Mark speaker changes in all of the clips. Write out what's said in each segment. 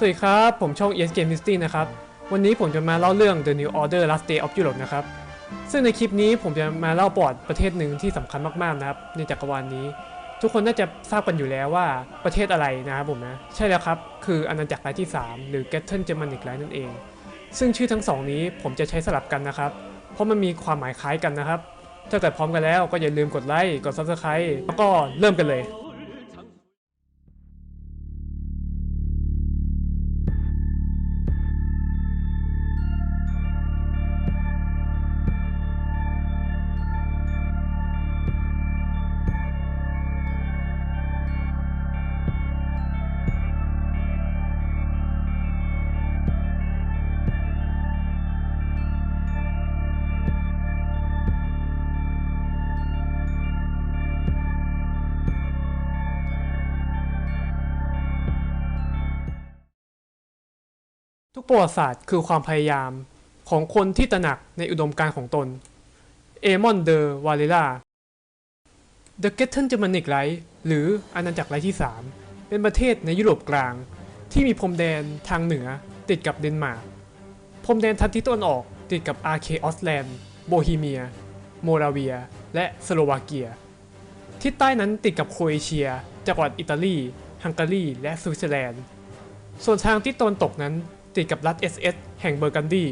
Speaker 1: สวัสดีครับ ผมช่อง ES Game History นะครับ วันนี้ผมจะมาเล่าเรื่อง The New Order Last Day of Europe นะครับ ซึ่งในคลิปนี้ผมจะมาเล่าประวัติประเทศหนึ่งที่สำคัญมากๆนะครับ ในจักรวาลนี้ ทุกคนน่าจะทราบกันอยู่แล้วว่าประเทศอะไรนะครับผมนะ ใช่แล้วครับ คืออาณาจักรรายที่ 3 หรือ g e t t e n Germanic Reich นั่นเอง ซึ่งชื่อทั้งสองนี้ผมจะใช้สลับกันนะครับ เพราะมันมีความหมายคล้ายกันนะครับ ถ้าเกิดพร้อมกันแล้วก็อย่าลืมกดไลค์ กด Subscribe แล้วก็เริ่มกันเลย ทุกประวัติศาสตร์คือความพยายามของคนที่ตระหนักในอุดมการณ์ของตน เอมอนเดอร์วาเลล่า The g e t t e n Germanic Reich หรืออาณาจักรไรที่ 3 เป็นประเทศในยุโรปกลาง ที่มีพรมแดนทางเหนือติดกับเดนมาร์ก พรมแดนทางทิศตะวันออกติดกับอาร์เคออสแลนด์ โบฮีเมีย โมราเวีย และสโลวาเกีย ทิศใต้นั้นติดกับโครเอเชีย จักรวรรดิอิตาลี ฮังการี และสวิตเซอร์แลนด์ ส่วนทางทิศตะวันตกนั้น ติดกับรัฐ SS แห่งเบอร์กันดี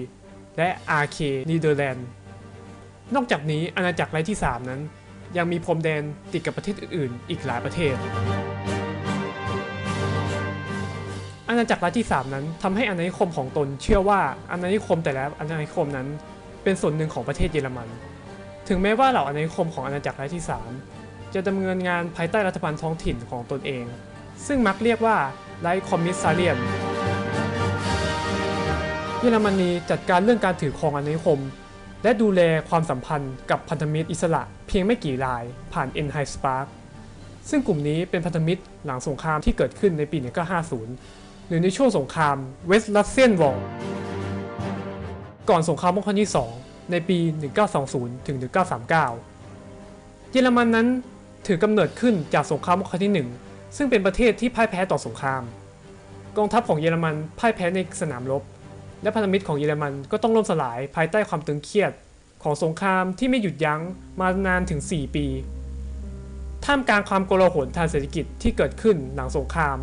Speaker 1: และ RK นีเดอร์แลนด์นอกจากนี้อาณาจักรไร้ที่ 3 นั้น ยังมีพรมแดนติดกับประเทศอื่นๆ อีกหลายประเทศ อาณาจักรไรัฐที่ 3 นั้นทำให้อาณานิคมของตนเชื่อว่าอาณานิคมแต่ละอาณานิคมนั้นเป็นส่วนหนึ่งของประเทศเยอรมัน ถึงแม้ว่าเหล่าอาณานิคมของอาณาจักรไรัฐที่ 3 จะดำเนินงานภายใต้รัฐบาลท้องถิ่นของตนเอง ซึ่งมักเรียกว่าไลคอมมิสซาเลียน ยอรมนีจัดการเรื่องการถือครองอาณานิคม และดูแลความสัมพันธ์กับพันธมิตรอิสระเพียงไม่กี่รายผ่านเอ็นไฮสปาร์กซึ่งกลุ่มนี้เป็นพันธมิตรหลังสงครามที่เกิดขึ้นในปี 1950 หรือในช่วงสงครามเวสต์รัสเซียนวอลก่อนสงครามโลกครั้งที่ 2 ในปี 1920 ถึง 1939 เยอรมันนั้นถือกำเนิดขึ้นจากสงครามโลกครั้งที่ 1 ซึ่งเป็นประเทศที่พ่ายแพ้ต่อสงคราม กองทัพของเยอรมันพ่ายแพ้ในสนามรบ และพันธมิตรของเยอรมันก็ต้องล่มสลายภายใต้ความตึงเครียดของสงครามที่ไม่หยุดยั้งมานานถึง 4 ปี ท่ามกลางความโกลาหลทางเศรษฐกิจที่เกิดขึ้นหลังสงคราม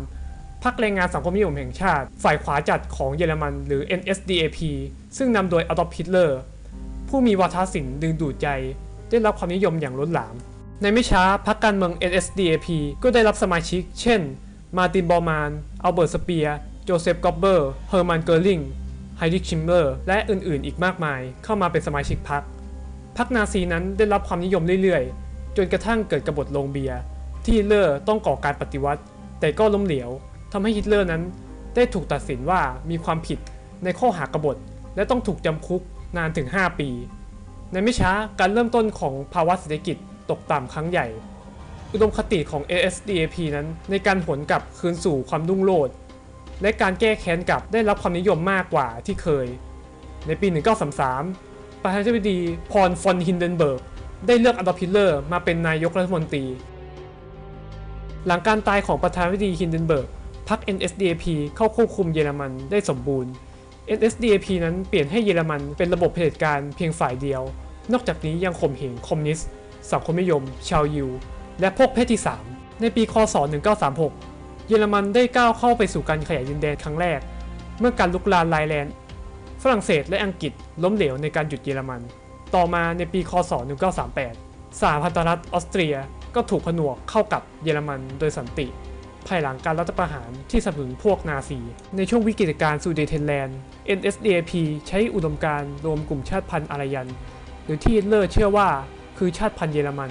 Speaker 1: พรรคแรงงานสังคมนิยมแห่งชาติ ฝ่ายขวาจัดของเยอรมันหรือ NSDAP ซึ่งนำโดยอดอล์ฟฮิตเลอร์ผู้มีวาทศิลป์ดึงดูดใจ ได้รับความนิยมอย่างล้นหลาม ในไม่ช้าพรรคการเมือง NSDAP ก็ได้รับสมาชิก เช่น มาร์ตินบอมานอัลเบิร์ตสเปียร์โจเซฟกอบเบอร์ เฮอร์มันเกอร์ลิง ไฮริชชิมเบอร์ และอื่นๆ อีกมากมาย เข้ามาเป็นสมาชิกพรรค พรรคนาซีนั้นได้รับความนิยมเรื่อยๆ จนกระทั่งเกิดกบฏโรงเบียร์ที่ฮิตเลอร์ต้องก่อการปฏิวัติ แต่ก็ล้มเหลวทำให้ฮิตเลอร์นั้น ได้ถูกตัดสินว่ามีความผิดในข้อหากบฏ และต้องถูกจำคุกนานถึง 5 ปี ในไม่ช้าการเริ่มต้นของภาวะเศรษฐกิจตกต่ำครั้งใหญ่ อุดมคติของ ASDAP นั้นในการหวนกลับคืนสู่ความรุ่งโรจน์ และการแก้แค้นกลับได้รับความนิยมมากกว่าที่เคย ในปี 1933 ประธานาธิบดีพรฟอนฮินเดนเบิร์กได้เลือกอดอล์ฮิตเลอร์มาเป็นนายกรัฐมนตรี หลังการตายของประธานาธิบดีฮินเดนเบิร์กพรรค NSDAP เข้าควบคุมเยอรมันได้สมบูรณ์ NSDAP นั้นเปลี่ยนให้เยอรมันเป็นระบบเผด็จการเพียงฝ่ายเดียว นอกจากนี้ยังข่มเหงคอมมิวนิสต์สังคมนิยม ชาวยิว และพวกเพศที่ 3 ในปี คศ 1936 เยอรมันได้ก้าวเข้าไปสู่การขยายดินแดนครั้งแรก เมื่อการลุกลานไลแลนด์ ฝรั่งเศสและอังกฤษล้มเหลวในการหยุดเยอรมัน ต่อมาในปีคศ 1938 สหพันธรัฐออสเตรียก็ถูกผนวกเข้ากับเยอรมันโดยสันติ ภายหลังการรัฐประหารที่สนับสนุนพวกนาซี ในช่วงวิกฤตการณ์ซูเดเทนแลนด์ NSDAP ใช้อุดมการรวมกลุ่มชาติพันธุ์อารยัน หรือที่ฮิตเลอร์เชื่อว่าคือชาติพันธุ์เยอรมัน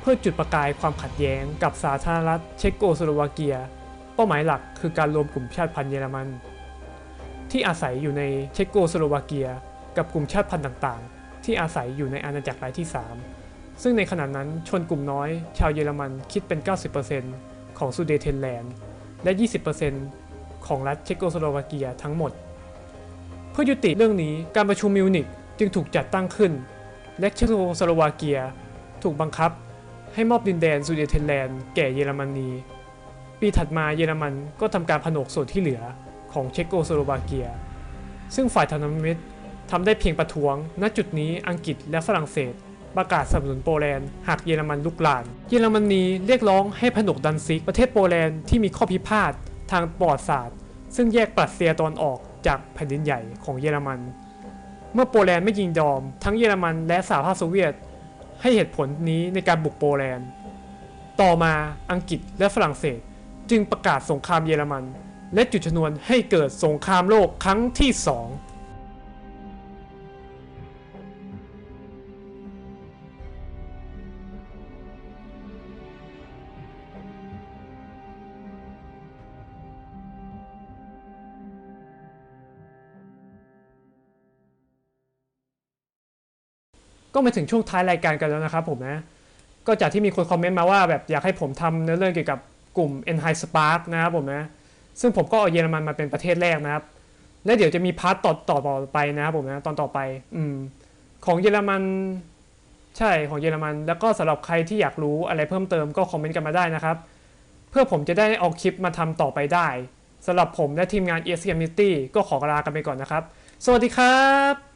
Speaker 1: เพื่อจุดประกายความขัดแย้งกับสาธารณรัฐเชโกสโลวาเกีย เป้าหมายหลักคือการรวมกลุ่มชาติพันธุ์เยอรมัน ที่อาศัยอยู่ในเชโกสโลวาเกีย กับกลุ่มชาติพันธุ์ต่างๆ ที่อาศัยอยู่ในอาณาจักรรายที่ 3 ซึ่งในขณะนั้นชนกลุ่มน้อย ชาวเยอรมันคิดเป็น 90%ของซูเดเทนแลนด์ และ 20%ของรัฐเชโกสโลวาเกียทั้งหมด เพื่อยุติเรื่องนี้การประชุมมิวนิกจึงถูกจัดตั้งขึ้น และเชโกสโลวาเกีย ถูกบังคับ ให้มอบดินแดนซูเดเทนแลนด์แก่เยอรมนี ปีถัดมาเยอรมันก็ทำการผนวกส่วนที่เหลือของเชโกสโลวาเกีย ซึ่งฝ่ายธนมิตรทำได้เพียงประท้วง ณ จุดนี้อังกฤษและฝรั่งเศส ประกาศสนับสนุนโปแลนด์หากเยอรมันลุกลาน เยอรมนีเรียกร้องให้ผนวกดันซิก ประเทศโปแลนด์ที่มีข้อพิพาททางประวัติศาสตร์ ซึ่งแยกปรัสเซียตอนออกจากแผ่นดินใหญ่ของเยอรมัน เมื่อโปแลนด์ไม่ยินยอม ทั้งเยอรมันและสหภาพโซเวียต ให้เหตุผลนี้ในการบุกโปแลนด์ ต่อมาอังกฤษและฝรั่งเศส จึงประกาศสงครามเยอรมัน และจุดชนวนให้เกิดสงครามโลกครั้งที่สองก็มาถึงช่วงท้ายรายการกันแล้วนะครับผมนะ ก็จากที่มีคนคอมเมนต์มาว่าแบบอยากให้ผมทำเนื้อเรื่องเกี่ยวกับ กลุ่ม e n h i Spark นะครับผมนะ ซึ่งผมก็เอาเยอรมันมาเป็นประเทศแรกนะครับ และเดี๋ยวจะมีพาร์ตต่อต่อไปนะครับผมนะตอนต่อไปอืมของเยอรมันใช่ของเยอรมัน แล้วก็สำหรับใครที่อยากรู้อะไรเพิ่มเติมก็คอมเมนต์กันมาได้นะครับ เพื่อผมจะได้เอาคลิปมาทำต่อไปได้สำหรับผมและทีมงาน ES Community ก็ขอลากันไปก่อนนะครับ สวัสดีครับ